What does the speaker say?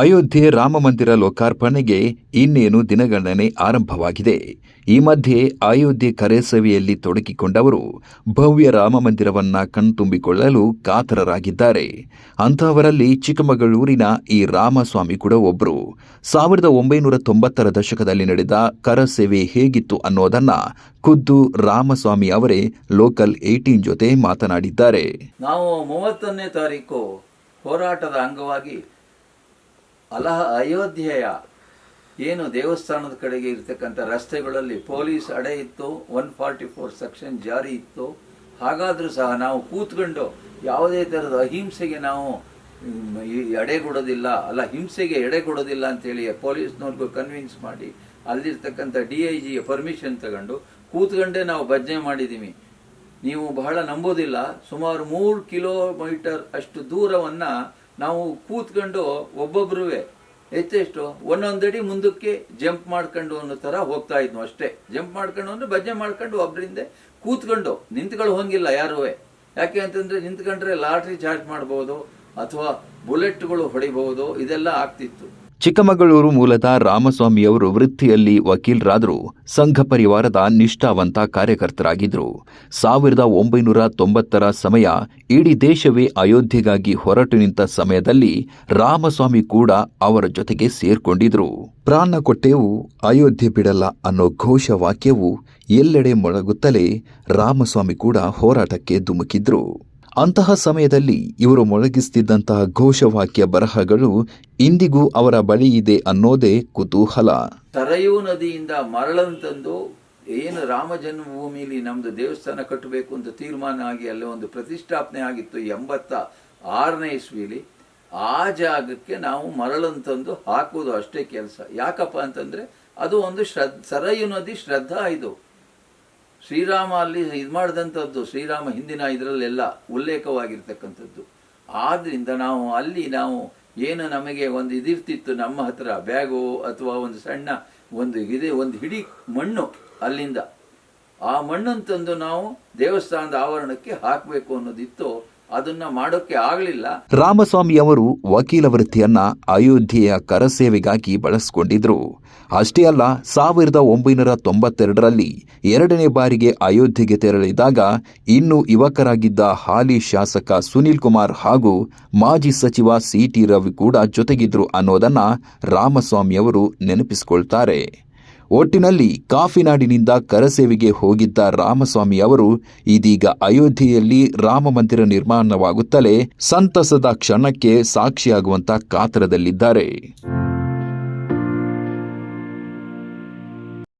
ಅಯೋಧ್ಯೆ ರಾಮಮಂದಿರ ಲೋಕಾರ್ಪಣೆಗೆ ಇನ್ನೇನು ದಿನಗಣನೆ ಆರಂಭವಾಗಿದೆ. ಈ ಮಧ್ಯೆ ಅಯೋಧ್ಯೆ ಕರೆಸವಿಯಲ್ಲಿ ತೊಡಗಿಕೊಂಡವರು ಭವ್ಯ ರಾಮಮಂದಿರವನ್ನ ಕಣ್ತುಂಬಿಕೊಳ್ಳಲು ಕಾತರರಾಗಿದ್ದಾರೆ. ಅಂತಹವರಲ್ಲಿ ಚಿಕ್ಕಮಗಳೂರಿನ ಈ ರಾಮಸ್ವಾಮಿ ಕೂಡ ಒಬ್ಬರು ಸಾವಿರದ ಒಂಬೈನೂರ ತೊಂಬತ್ತರ ದಶಕದಲ್ಲಿ ನಡೆದ ಕರಸೇವೆ ಹೇಗಿತ್ತು ಅನ್ನೋದನ್ನ ಖುದ್ದು ರಾಮಸ್ವಾಮಿ ಅವರೇ ಲೋಕಲ್ ಏಟೀನ್ ಜೊತೆ ಮಾತನಾಡಿದ್ದಾರೆ. ನಾವು ಮೂವತ್ತನೇ ತಾರೀಕು ಹೋರಾಟದ ಅಂಗವಾಗಿ ಅಲಹ ಅಯೋಧ್ಯೆಯ ಏನು ದೇವಸ್ಥಾನದ ಕಡೆಗೆ ಇರ್ತಕ್ಕಂಥ ರಸ್ತೆಗಳಲ್ಲಿ ಪೊಲೀಸ್ ಅಡೆ ಇತ್ತು ಒನ್ ಫಾರ್ಟಿ ಫೋರ್ ಸೆಕ್ಷನ್ ಜಾರಿ ಇತ್ತು. ಹಾಗಾದರೂ ಸಹ ನಾವು ಕೂತ್ಕೊಂಡು ಯಾವುದೇ ಥರದ ಅಹಿಂಸೆಗೆ ನಾವು ಎಡೆಗೊಡೋದಿಲ್ಲ ಅಲ್ಲ, ಹಿಂಸೆಗೆ ಎಡೆಗೊಡೋದಿಲ್ಲ ಅಂತೇಳಿ ಪೊಲೀಸ್ನವ್ರಿಗೂ ಕನ್ವಿನ್ಸ್ ಮಾಡಿ ಅಲ್ಲಿರ್ತಕ್ಕಂಥ ಡಿ ಐ ಜಿಯ ಪರ್ಮಿಷನ್ ತಗೊಂಡು ಕೂತ್ಕೊಂಡೇ ನಾವು ಭಜನೆ ಮಾಡಿದ್ದೀವಿ. ನೀವು ಬಹಳ ನಂಬೋದಿಲ್ಲ, ಸುಮಾರು ಮೂರು ಕಿಲೋಮೀಟರ್ ಅಷ್ಟು ದೂರವನ್ನ ನಾವು ಕೂತ್ಕೊಂಡು ಒಬ್ಬೊಬ್ರುವೆ ಎಷ್ಟೆಷ್ಟು? ಒಂದೊಂದಡಿ ಮುಂದಕ್ಕೆ ಜಂಪ್ ಮಾಡ್ಕೊಂಡು ಅನ್ನೋ ಥರ ಹೋಗ್ತಾ ಇದ್ನು ಅಷ್ಟೇ. ಜಂಪ್ ಮಾಡ್ಕೊಂಡು ಅಂದ್ರೆ ಭಜನೆ ಮಾಡ್ಕೊಂಡು ಒಬ್ರಿಂದ ಕೂತ್ಕೊಂಡು. ನಿಂತ್ಕೊಳ್ಳೋ ಹೋಗಿಲ್ಲ ಯಾರೂ ಯಾಕೆ ಅಂತಂದ್ರೆ ನಿಂತ್ಕೊಂಡ್ರೆ ಲಾಟ್ರಿ ಚಾರ್ಜ್ ಮಾಡಬಹುದು ಅಥವಾ ಬುಲೆಟ್ಗಳು ಹೊಡಿಬಹುದು ಇದೆಲ್ಲ ಆಗ್ತಿತ್ತು. ಚಿಕ್ಕಮಗಳೂರು ಮೂಲದ ರಾಮಸ್ವಾಮಿಯವರು ವೃತ್ತಿಯಲ್ಲಿ ವಕೀಲರಾದರೂ ಸಂಘ ಪರಿವಾರದ ನಿಷ್ಠಾವಂತ ಕಾರ್ಯಕರ್ತರಾಗಿದ್ದರು. ಸಾವಿರದ ಒಂಬೈನೂರ ತೊಂಬತ್ತರ ಸಮಯ ಇಡೀ ದೇಶವೇ ಅಯೋಧ್ಯೆಗಾಗಿ ಹೊರಟು ನಿಂತ ಸಮಯದಲ್ಲಿ ರಾಮಸ್ವಾಮಿ ಕೂಡ ಅವರ ಜೊತೆಗೆ ಸೇರ್ಕೊಂಡಿದ್ರು ಪ್ರಾಣ ಕೊಟ್ಟೆವು, ಅಯೋಧ್ಯೆ ಬಿಡಲ್ಲ ಅನ್ನೋ ಘೋಷವಾಕ್ಯವು ಎಲ್ಲೆಡೆ ಮೊಳಗುತ್ತಲೇ ರಾಮಸ್ವಾಮಿ ಕೂಡ ಹೋರಾಟಕ್ಕೆ ಧುಮುಕಿದ್ರು. ಅಂತಹ ಸಮಯದಲ್ಲಿ ಇವರು ಮೊಳಗಿಸ್ತಿದ್ದಂತಹ ಘೋಷವಾಕ್ಯ ಬರಹಗಳು ಇಂದಿಗೂ ಅವರ ಬಳಿ ಇದೆ ಅನ್ನೋದೇ ಕುತೂಹಲ. ತರಯೂ ನದಿಯಿಂದ ಮರಳನ್ನು ತಂದು ಏನು ರಾಮ ಜನ್ಮಭೂಮಿಲಿ ನಮ್ದು ದೇವಸ್ಥಾನ ಕಟ್ಟಬೇಕು ಅಂತ ತೀರ್ಮಾನ ಆಗಿ ಅಲ್ಲಿ ಒಂದು ಪ್ರತಿಷ್ಠಾಪನೆ ಆಗಿತ್ತು ಎಂಬತ್ತ ಆರನೇ ಇಸ್ವಿಲಿ. ಆ ಜಾಗಕ್ಕೆ ನಾವು ಮರಳನ್ನು ತಂದು ಹಾಕುವುದು ಅಷ್ಟೇ ಕೆಲಸ. ಯಾಕಪ್ಪ ಅಂತಂದ್ರೆ ಅದು ಒಂದು ಶ್ರದ್ ಸರಯು ನದಿ ಶ್ರದ್ಧಾ ಇದು. ಶ್ರೀರಾಮ ಅಲ್ಲಿ ಇದು ಮಾಡಿದಂಥದ್ದು ಶ್ರೀರಾಮ ಹಿಂದಿನ ಇದರಲ್ಲೆಲ್ಲ ಉಲ್ಲೇಖವಾಗಿರ್ತಕ್ಕಂಥದ್ದು. ಆದ್ದರಿಂದ ನಾವು ಅಲ್ಲಿ ನಾವು ಏನು ನಮಗೆ ಒಂದು ಇದಿರ್ತಿತ್ತು ನಮ್ಮ ಹತ್ರ, ಬ್ಯಾಗು ಅಥವಾ ಒಂದು ಸಣ್ಣ ಒಂದು ಇದೆ, ಒಂದು ಹಿಡಿ ಮಣ್ಣು ಅಲ್ಲಿಂದ. ಆ ಮಣ್ಣನ್ನು ತಂದು ನಾವು ದೇವಸ್ಥಾನದ ಆವರಣಕ್ಕೆ ಹಾಕಬೇಕು ಅನ್ನೋದಿತ್ತು ಅದನ್ನ ಮಾಡೋಕೆ ಆಗಲಿಲ್ಲ. ರಾಮಸ್ವಾಮಿ ಅವರು ವಕೀಲ ವೃತ್ತಿಯನ್ನ ಅಯೋಧ್ಯೆಯ ಕರಸೇವೆಗಾಗಿ ಬಳಸಿಕೊಂಡಿದ್ರು. ಅಷ್ಟೇ ಅಲ್ಲ, ಸಾವಿರದ ಒಂಬೈನೂರ ತೊಂಬತ್ತೆರಡರಲ್ಲಿ ಎರಡನೇ ಬಾರಿಗೆ ಅಯೋಧ್ಯೆಗೆ ತೆರಳಿದಾಗ ಇನ್ನೂ ಯುವಕರಾಗಿದ್ದ ಹಾಲಿ ಶಾಸಕ ಸುನೀಲ್ ಕುಮಾರ್ ಹಾಗೂ ಮಾಜಿ ಸಚಿವ ಸಿಟಿ ರವಿ ಕೂಡ ಜೊತೆಗಿದ್ರು ಅನ್ನೋದನ್ನ ರಾಮಸ್ವಾಮಿಯವರು ನೆನಪಿಸಿಕೊಳ್ತಾರೆ. ಒಟ್ಟಿನಲ್ಲಿ ಕಾಫಿನಾಡಿನಿಂದ ಕರಸೇವೆಗೆ ಹೋಗಿದ್ದ ರಾಮಸ್ವಾಮಿ ಅವರು ಇದೀಗ ಅಯೋಧ್ಯೆಯಲ್ಲಿ ರಾಮ ಮಂದಿರ ನಿರ್ಮಾಣವಾಗುತ್ತಲೇ ಸಂತಸದ ಕ್ಷಣಕ್ಕೆ ಸಾಕ್ಷಿಯಾಗುವಂತ ಕಾತರದಲ್ಲಿದ್ದಾರೆ.